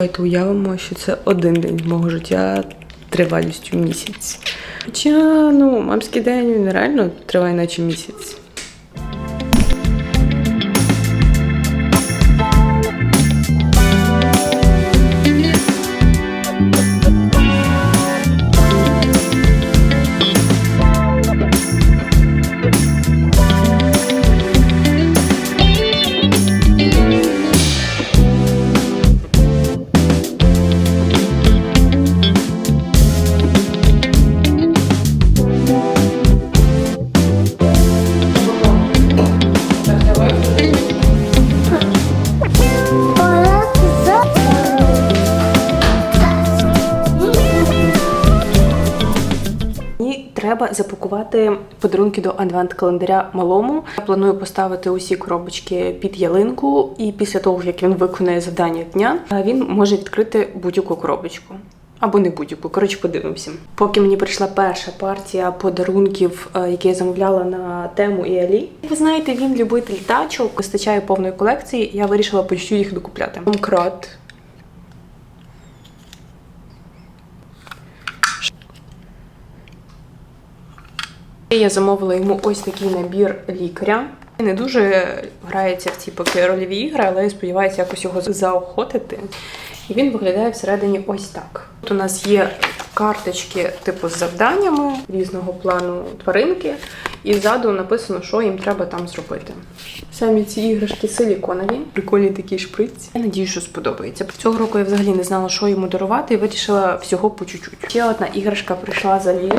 Давайте уявимо, що це один день мого життя тривалістю місяць. Хоча, ну, мамський день він реально триває наче місяць. Треба запакувати подарунки до адвент-календаря малому. Я планую поставити усі коробочки під ялинку, і після того, як він виконає завдання дня, він може відкрити будь-яку коробочку. Або не будь-яку, коротше, подивимося. Поки мені прийшла перша партія подарунків, е, які я замовляла на тему і Алі. Ви знаєте, він любитель тачок, вистачає повної колекції. Я вирішила по чуть-чуть їх докупляти. Домкрат. Я замовила йому ось такий набір лікаря. Не дуже грається в ці поки рольові ігри, але я сподіваюся якось його заохотити. І він виглядає всередині ось так. Тут у нас є карточки, типу, з завданнями різного плану тваринки, і ззаду написано, що їм треба там зробити. Самі ці іграшки силіконові, прикольні такі шприці. Я надію, що сподобається. Цього року я взагалі не знала, що йому дарувати, і вирішила всього по чуть-чуть. Ще одна іграшка прийшла за Лілі.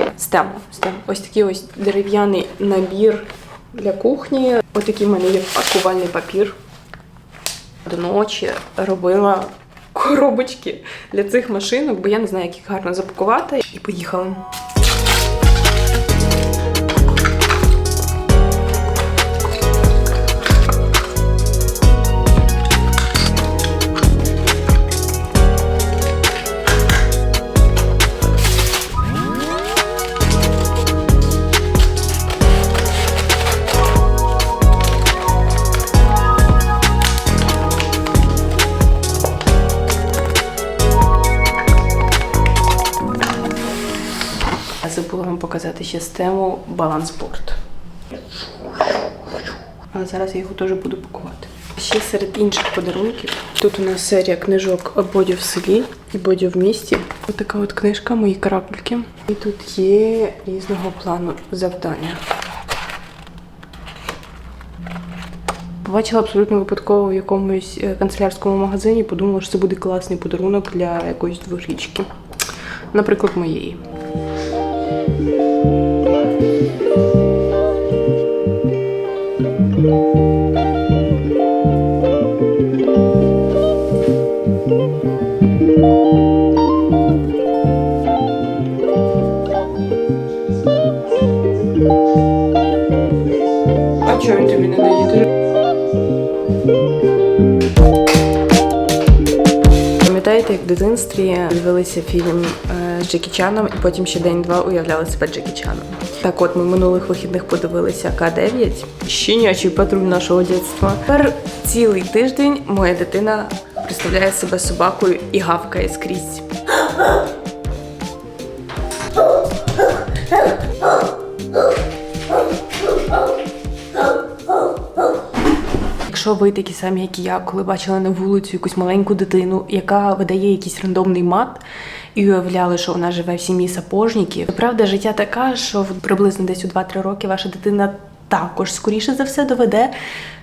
з тему. Ось такий ось дерев'яний набір для кухні. Ось такий в мене є пакувальний папір. До ночі робила коробочки для цих машинок, бо я не знаю, як їх гарно запакувати. І поїхали. Показати балансборд. Але зараз я його теж буду пакувати. Ще серед інших подарунків. Тут у нас серія книжок Бодю в селі і Бодю в місті. Ось така от книжка, мої каракульки. І тут є різного плану завдання. Побачила абсолютно випадково в якомусь е, канцелярському магазині, подумала, що це буде класний подарунок для якоїсь дворічки. Наприклад, моєї. А Пам'ятаєте, як в дитинстві дивилися фільм е, з Джекі Чаном і потім ще день-два уявляли себе Джекі Чаном. Так от ми минулих вихідних подивилися К9, щенячий патруль нашого дитинства. Тепер цілий тиждень моя дитина представляє себе собакою і гавкає скрізь. Якщо ви такі самі, як і я, коли бачили на вулицю якусь маленьку дитину, яка видає якийсь рандомний мат, і уявляли, що вона живе в сім'ї сапожників, правда, життя така, що приблизно десь у 2-3 роки ваша дитина також скоріше за все доведе,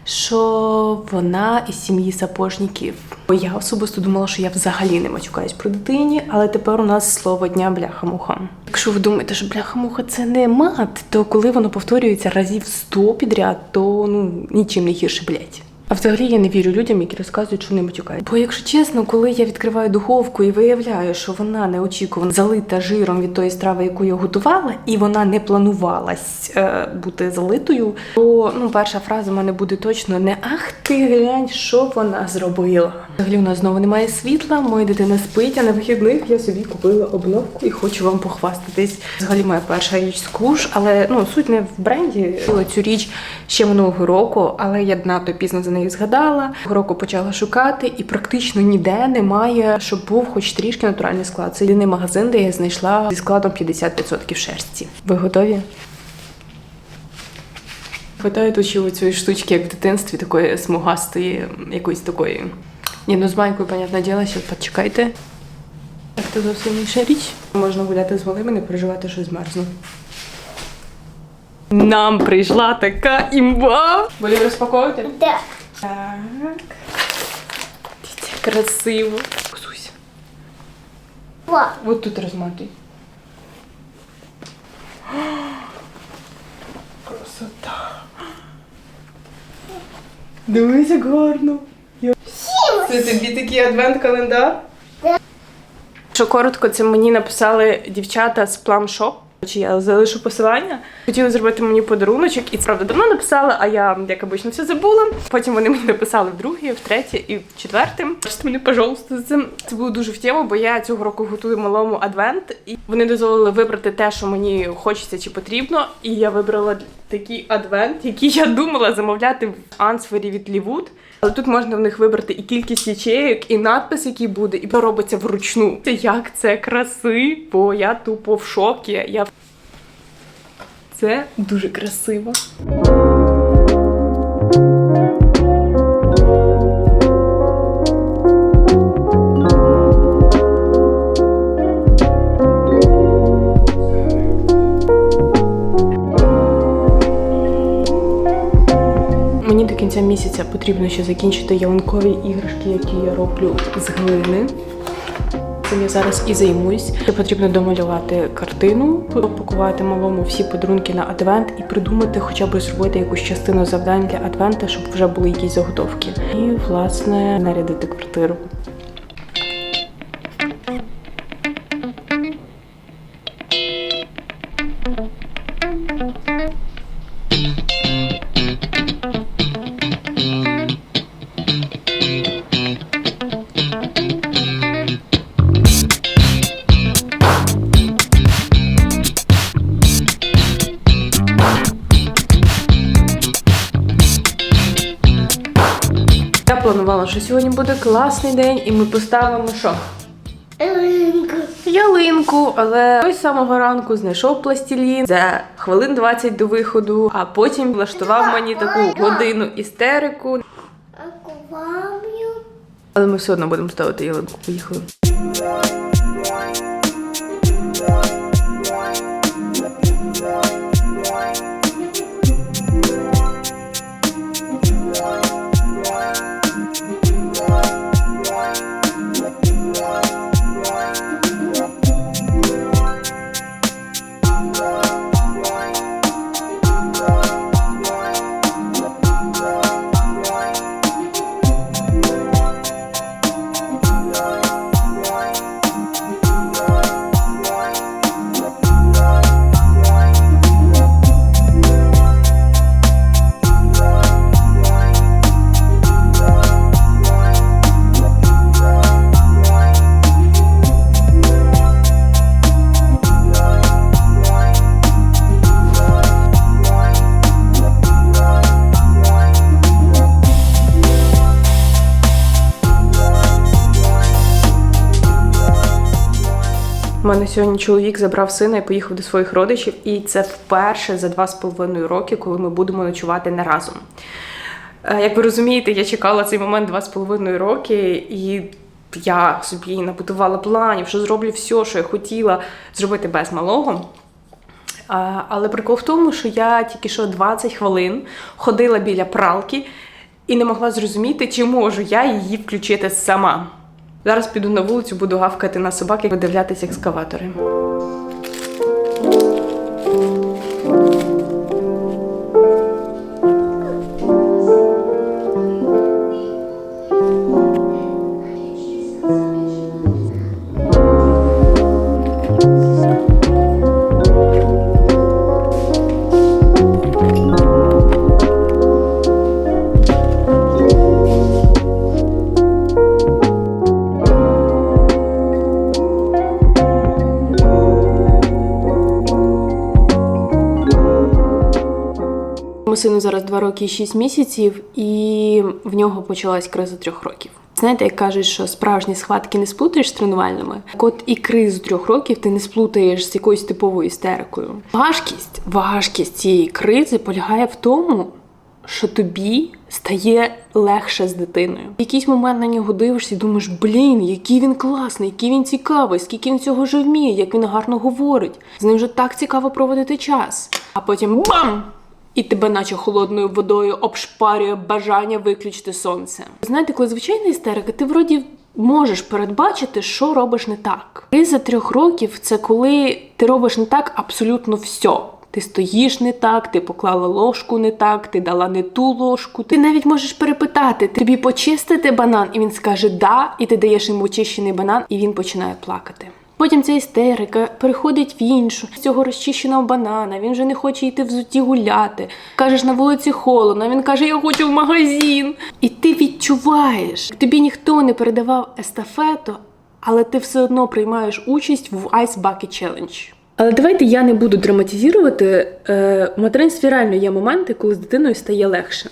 що вона із сім'ї сапожників. Бо я особисто думала, що я взагалі не матюкаюсь про дитині, але тепер у нас слово дня бляха-муха. Якщо ви думаєте, що бляха-муха це не мат, то коли воно повторюється разів 100 підряд, то ну нічим не гірше, блять. А взагалі я не вірю людям, які розказують, що не матюкають. Бо, якщо чесно, коли я відкриваю духовку і виявляю, що вона неочікувано залита жиром від тої страви, яку я готувала, і вона не планувалась е, бути залитою, то ну перша фраза в мене буде точно не ах ти глянь, що вона зробила. Взагалі у нас знову немає світла, моя дитина спить, а на вихідних я собі купила обновку і хочу вам похвастатись. Взагалі моя перша річ з але ну суть не в бренді. Цю річ ще минулого року, але я надто пізно за неї згадала. Цього року почала шукати, і практично ніде немає, щоб був хоч трішки натуральний склад. Це єдиний магазин, де я знайшла зі складом 50% шерсті. Ви готові? Хватає тут ще цієї штучки, як в дитинстві, такої смугастої, якоїсь такої. Ні, ну з майкою, понятне діло, ще почекайте. Так, це зовсім інша річ. Можна гуляти з малими, не переживати, що змерзну. Нам прийшла така імба. Будемо розпаковувати? Да. Так. Дивіться, красиво. Ксуся. Во. От тут розматуй. Красота. Дивись, як гарно. Це тобі такий адвент-календар? Що коротко, це мені написали дівчата з Plum Shop. Чи я залишу посилання. Хотіли зробити мені подаруночок, і це правда давно написала, а я, як обично, все забула. Потім вони мені написали вдруге, втретє і в четверте. Бачите мені, пожалуйста, за це. Це було дуже в тему, бо я цього року готую малому адвент, і вони дозволили вибрати те, що мені хочеться чи потрібно. І я вибрала такий адвент, який я думала замовляти в ансфері від Лівуд. Але тут можна в них вибрати і кількість ячеїк, і надпис, який буде, і робиться вручну. Як це краси, бо я тупо в шокі. Я це дуже красиво. Кінця місяця потрібно ще закінчити ялинкові іграшки, які я роблю з глини. Цим я зараз і займусь. Потрібно домалювати картину, пакувати малому всі подарунки на адвент і придумати, хоча б зробити якусь частину завдань для адвента, щоб вже були якісь заготовки. І власне нарядити квартиру. Що сьогодні буде класний день, і ми поставимо що? Ялинку. ялинку, але той з самого ранку знайшов пластилін за хвилин 20 до виходу, а потім влаштував мені таку годину істерику. Але ми все одно будемо ставити ялинку. Поїхали. У мене сьогодні чоловік забрав сина і поїхав до своїх родичів, і це вперше за два з половиною роки, коли ми будемо ночувати не разом. Е, Як ви розумієте, я чекала цей момент два з половиною роки, і я собі набудувала планів, що зроблю все, що я хотіла зробити без малого. Але прикол в тому, що я тільки що 20 хвилин ходила біля пралки і не могла зрозуміти, чи можу я її включити сама. Зараз піду на вулицю, буду гавкати на собак і видивлятися екскаватори. Моєму сину зараз 2 роки і 6 місяців, і в нього почалась криза трьох років. Знаєте, як кажуть, що справжні схватки не сплутаєш з тренувальними, от і кризу трьох років ти не сплутаєш з якоюсь типовою істерикою. Важкість, важкість цієї кризи полягає в тому, що тобі стає легше з дитиною. В якийсь момент на нього дивишся і думаєш, блін, який він класний, який він цікавий, скільки він цього вже вміє, як він гарно говорить. З ним вже так цікаво проводити час. А потім бам! І тебе, наче холодною водою, обшпарює бажання виключити сонце. Знаєте, коли звичайна істерика, ти вроді можеш передбачити, що робиш не так. Криза трьох років це коли ти робиш не так абсолютно все. Ти стоїш не так, ти поклала ложку не так, ти дала не ту ложку. Ти навіть можеш перепитати, тобі почистити банан, і він скаже да, і ти даєш йому очищений банан, і він починає плакати. Потім ця істерика переходить в іншу з цього розчищеного банана. Він вже не хоче йти в зуті гуляти. Кажеш на вулиці холодно. Він каже: Я хочу в магазин. І ти відчуваєш, тобі ніхто не передавав естафету, але ти все одно приймаєш участь в Ice Bucket Challenge. Але давайте я не буду драматизувати. Е, в материнстві реально є моменти, коли з дитиною стає легше.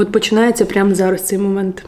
От починається прямо зараз цей момент.